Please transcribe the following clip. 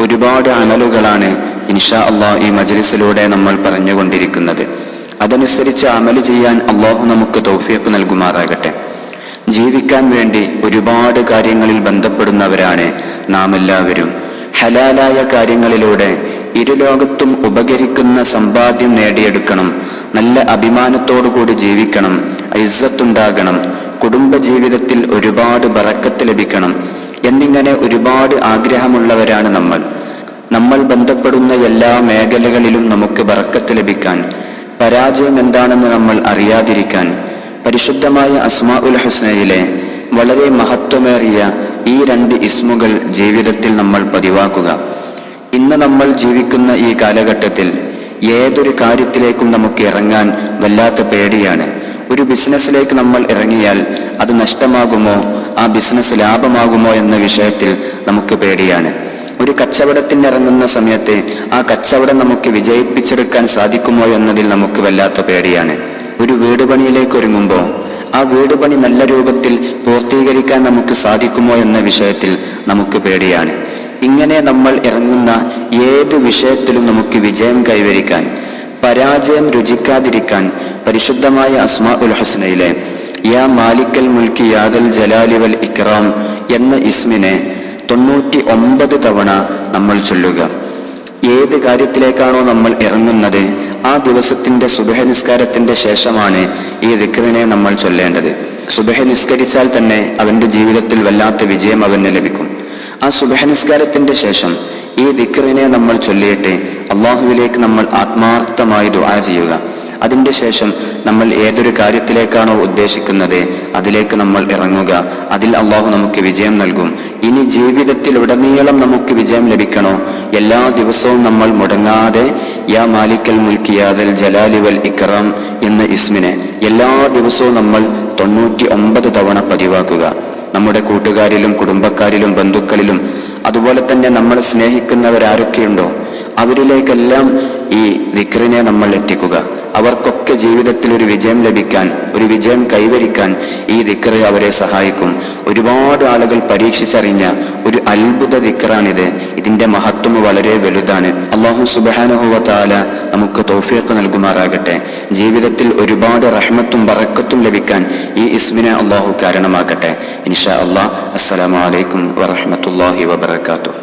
ഒരുപാട് അമലുകളാണ് ഇൻഷാ അള്ളാഹ് ഈ മജ്ലിസിലൂടെ നമ്മൾ പറഞ്ഞുകൊണ്ടിരിക്കുന്നത്. അതനുസരിച്ച് അമൽ ചെയ്യാൻ അള്ളാഹു നമുക്ക് തൗഫീഖ് നൽകുമാറാകട്ടെ. ജീവിക്കാൻ വേണ്ടി ഒരുപാട് കാര്യങ്ങളിൽ ബന്ധപ്പെടുന്നവരാണ് നാം എല്ലാവരും. ഹലാലായ കാര്യങ്ങളിലൂടെ ഇരുലോകത്തും ഉപകരിക്കുന്ന സമ്പാദ്യം നേടിയെടുക്കണം. നല്ല അഭിമാനത്തോടുകൂടി ജീവിക്കണം. ഐസത്തുണ്ടാകണം കുടുംബ ജീവിതത്തിൽ ഒരുപാട് ബറക്കത്ത് ലഭിക്കണം. എന്നിങ്ങനെ ഒരുപാട് ആഗ്രഹമുള്ളവരാണ് നമ്മൾ. നമ്മൾ ബന്ധപ്പെടുന്ന എല്ലാ മേഖലകളിലും നമുക്ക് ബറക്കത്ത് ലഭിക്കാൻ പരാജയം എന്താണെന്ന് നമ്മൾ അറിയാതിരിക്കാൻ പരിശുദ്ധമായ അസ്മാ ഉൽ ഹുസ്നയിലെ വളരെ മഹത്വമേറിയ ഈ രണ്ട് ഇസ്മുകൾ ജീവിതത്തിൽ നമ്മൾ പതിവാക്കുക. ഇന്ന് നമ്മൾ ജീവിക്കുന്ന ഈ കാലഘട്ടത്തിൽ ഏതൊരു കാര്യത്തിലേക്കും നമുക്ക് ഇറങ്ങാൻ വല്ലാത്ത പേടിയാണ്. ഒരു ബിസിനസ്സിലേക്ക് നമ്മൾ ഇറങ്ങിയാൽ അത് നഷ്ടമാകുമോ? ആ ബിസിനസ് ലാഭമാകുമോ എന്ന വിഷയത്തിൽ നമുക്ക് പേടിയാണ്. ഒരു കച്ചവടത്തിന് ഇറങ്ങുന്ന സമയത്ത് ആ കച്ചവടം നമുക്ക് വിജയിപ്പിച്ചെടുക്കാൻ സാധിക്കുമോ എന്നതിൽ നമുക്ക് വല്ലാത്ത പേടിയാണ്. ഒരു വീട് പണിയിലേക്ക് ഒരുങ്ങുമ്പോൾ ആ വീട് പണി നല്ല രൂപത്തിൽ പൂർത്തീകരിക്കാൻ നമുക്ക് സാധിക്കുമോ എന്ന വിഷയത്തിൽ നമുക്ക് പേടിയാണ്. ഇങ്ങനെ നമ്മൾ ഇറങ്ങുന്ന ഏത് വിഷയത്തിലും നമുക്ക് വിജയം കൈവരിക്കാൻ പരാജയം രുചിക്കാതിരിക്കാൻ പരിശുദ്ധമായ അസ്മാ ഉൽ ഹസ്നയിലെ യാ മാലിക്കൽ മുൽക്കി യാദൽ ജലാലിവൽ ഇക്റാം എന്ന ഇസ്മിനെ തൊണ്ണൂറ്റി ഒമ്പത് തവണ നമ്മൾ ചൊല്ലുക. ഏത് കാര്യത്തിലേക്കാണോ നമ്മൾ ഇറങ്ങുന്നത് ആ ദിവസത്തിന്റെ സുബഹ നിസ്കാരത്തിന്റെ ശേഷമാണ് ഈ ദിക്റിനെ നമ്മൾ ചൊല്ലേണ്ടത്. സുബഹ നിസ്കരിച്ചാൽ തന്നെ അവന്റെ ജീവിതത്തിൽ വല്ലാത്ത വിജയം അവന് ലഭിക്കും. ആ സുബഹ നിസ്കാരത്തിന്റെ ശേഷം ഈ ദിക്റിനെ നമ്മൾ ചൊല്ലിയിട്ട് അള്ളാഹുവിലേക്ക് നമ്മൾ ആത്മാർത്ഥമായി ദുആ ചെയ്യുക. അതിന്റെ ശേഷം നമ്മൾ ഏതൊരു കാര്യത്തിലേക്കാണോ ഉദ്ദേശിക്കുന്നത് അതിലേക്ക് നമ്മൾ ഇറങ്ങുക. അതിൽ അള്ളാഹു നമുക്ക് വിജയം നൽകും. ഇനി ജീവിതത്തിൽ ഉടനീളം നമുക്ക് വിജയം ലഭിക്കണോ? എല്ലാ ദിവസവും നമ്മൾ മുടങ്ങാതെ യാ മാലിക്കൽ മുൽക്കിയാദൽ ജലാലി വൽ ഇക്റാം എന്ന ഇസ്മിനെ എല്ലാ ദിവസവും നമ്മൾ തൊണ്ണൂറ്റി ഒമ്പത് തവണ പതിവാക്കുക. നമ്മുടെ കൂട്ടുകാരിലും കുടുംബക്കാരിലും ബന്ധുക്കളിലും അതുപോലെ തന്നെ നമ്മൾ സ്നേഹിക്കുന്നവരാരൊക്കെയുണ്ടോ അവരിലേക്കെല്ലാം ഈ ദിക്റിനെ നമ്മൾ എത്തിക്കുക. അവർക്കൊക്കെ ജീവിതത്തിൽ ഒരു വിജയം ലഭിക്കാൻ ഒരു വിജയം കൈവരിക്കാൻ ഈ ദിക്റ് അവരെ സഹായിക്കും. ഒരുപാട് ആളുകൾ പരീക്ഷിച്ചറിഞ്ഞ ഒരു അത്ഭുത ദിക്കറാണിത്. ഇതിന്റെ മഹത്വം വളരെ വലുതാണ്. അള്ളാഹു സുബാനുഹുവ താല നമുക്ക് തോഫിയൊക്കെ നൽകുമാറാകട്ടെ. ജീവിതത്തിൽ ഒരുപാട് റഹ്മത്തും ബറക്കത്തും ലഭിക്കാൻ ഈ ഇസ്മിനെ അള്ളാഹു കാരണമാകട്ടെ. ഇൻഷാ അള്ളാഹ് അസ്സലാമലൈക്കും വറഹമത്തല്ലാഹി വബർക്കാത്തു